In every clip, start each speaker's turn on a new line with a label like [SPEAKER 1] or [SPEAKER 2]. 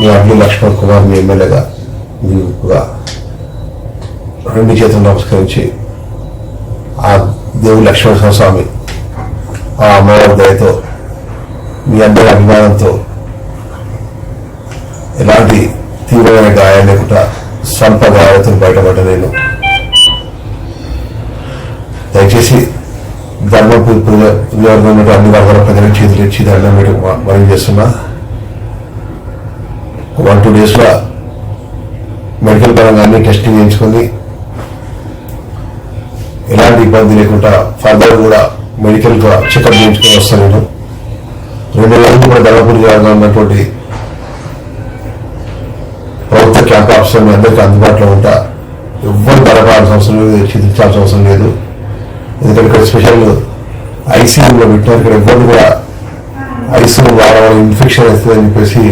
[SPEAKER 1] మీ అడ్లు లక్ష్మణ్ కుమార్ మీ ఎమ్మెల్యేగా మీకుగా రెండు చేతులు నమస్కరించి ఆ దేవుడు లక్ష్మణ స్వామి ఆ అమ్మవారి దయతో మీ అందరి అభిమానంతో ఎలాంటి తీవ్రమైన గాయాలు లేకుండా స్వల్ప గాయాలతో బయటపడలేను దయచేసి ధర్మపూర్ పూజ ఉన్నటువంటి అన్ని వర్గాల ప్రజలకు చేతులు ఇచ్చి దండం మీరు మనం చేస్తున్నా. వన్ టూ డేస్లో మెడికల్ పరంగా అన్ని టెస్టింగ్ చేయించుకుంది ఎలాంటి ఇబ్బంది లేకుండా ఫర్దర్ కూడా మెడికల్ చెకప్ చేయించుకొని వస్తాను నేను. రెండు రోజులు కూడా ధర్మపూర్ నియోజకవర్గంలో ఉన్నటువంటి ప్రభుత్వ క్యాంప్ ఆఫీసర్ మీ అందరికీ అందుబాటులో ఉంటా. ఎవ్వరు బలపడాల్సిన అవసరం లేదు చింతించాల్సిన అవసరం లేదు. ఎందుకంటే ఇక్కడ స్పెషల్ ఐసీయూలో పెట్టినారు ఇక్కడ ఎవ్వరు కూడా ఐసీయూ వాళ్ళ ఇన్ఫెక్షన్ అవుతుందని చెప్పేసి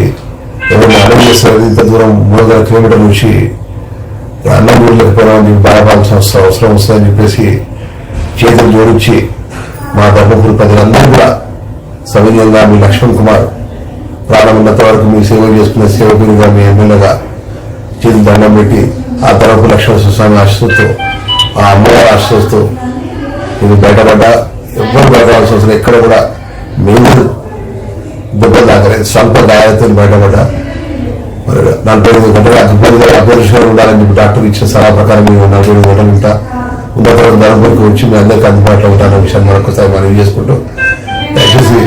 [SPEAKER 1] ఎవరిని అన్నం చేస్తారు ఇంత దూరం మూడు వందల కిలోమీటర్ల నుంచి అన్నం ఊర్లేకపోయినా భయపడాల్సిన అవసరం అవసరం వస్తుందని చెప్పేసి చేతులు జోడించి మా ధర్మపురి ప్రజలందరూ కూడా సవినీయంగా మీ లక్ష్మణ్ కుమార్ ప్రాణం వరకు మీ సేవ చేసుకున్న సేవకునిగా మీ ఎమ్మెల్యేగా చేతులు దండం పెట్టి ఆ తరపు లక్ష్మణ స్వామి ఆశతో ఆ అమ్మవారి ఆశతో ఇది బయటపడ్డా ఎవ్వరు బయటపడాల్సిన అవసరం ఎక్కడ కూడా స్వల్ప గాయాలతో బయటపడ్డా. మరి నలభై ఐదు గంటలు అగ్గిపోయి అపరిషగా ఉండాలని చెప్పి డాక్టర్ ఇచ్చిన సలహా ప్రకారం మేము నలభై ఐదు గంటలు ఉంటా ఉన్న తర్వాత ధర్మపురికి వచ్చి మీ అందరికీ అందుబాటులో ఉంటారన్న విషయాన్ని మరొకసారి మనం చేసుకుంటూ దయచేసి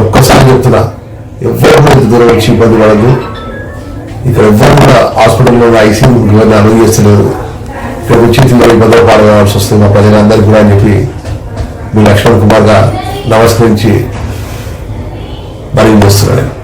[SPEAKER 1] ఒక్కసారి చెప్తున్నా ఎవరు దూరం వచ్చి ఇబ్బంది పడదు ఇక్కడ ఎవ్వరు కూడా హాస్పిటల్లో ఐసీయూ ఇవన్నీ అనువు చేస్తలేరు. ఇక్కడ వచ్చి తిరిగి ఇబ్బందులు పాల్గొనవలసి వస్తుంది మా ప్రజలందరికీ కూడా అని చెప్పి మీ లక్ష్మణ్ కుమార్గా నమస్కరించి మరి చేస్తున్నాను